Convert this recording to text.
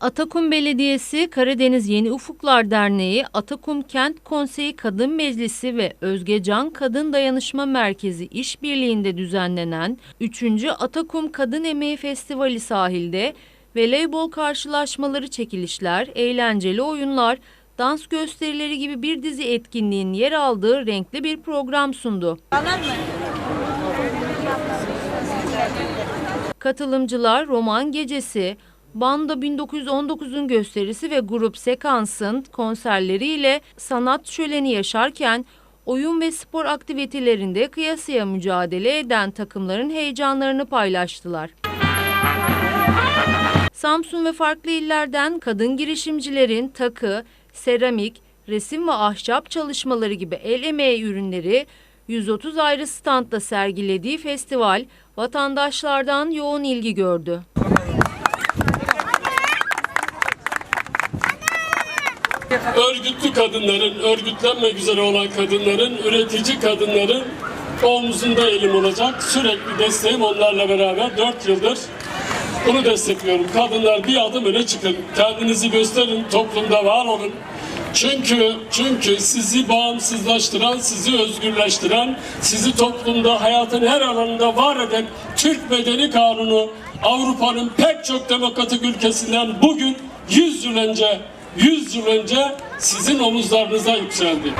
Atakum Belediyesi, Karadeniz Yeni Ufuklar Derneği, Atakum Kent Konseyi Kadın Meclisi ve Özgecan Kadın Dayanışma Merkezi işbirliğinde düzenlenen 3. Atakum Kadın Emeği Festivali sahilde voleybol karşılaşmaları, çekilişler, eğlenceli oyunlar, dans gösterileri gibi bir dizi etkinliğin yer aldığı renkli bir program sundu. Katılımcılar roman gecesi, Banda 1919'un gösterisi ve grup Sekans'ın konserleriyle sanat şöleni yaşarken oyun ve spor aktivitelerinde kıyasıya mücadele eden takımların heyecanlarını paylaştılar. Samsun ve farklı illerden kadın girişimcilerin takı, seramik, resim ve ahşap çalışmaları gibi el emeği ürünleri 130 ayrı standta sergilediği festival vatandaşlardan yoğun ilgi gördü. Örgütlü kadınların, örgütlenmek üzere olan kadınların, üretici kadınların omzunda elim olacak. Sürekli desteğim onlarla beraber 4 yıldır bunu destekliyorum. Kadınlar bir adım öne çıkın. Kendinizi gösterin, toplumda var olun. Çünkü çünkü sizi bağımsızlaştıran, sizi özgürleştiren, sizi toplumda hayatın her alanında var eden Türk Medeni Kanunu Avrupa'nın pek çok demokratik ülkesinden bugün 100 yıl önce 100 yıl önce sizin omuzlarınıza yükseldi.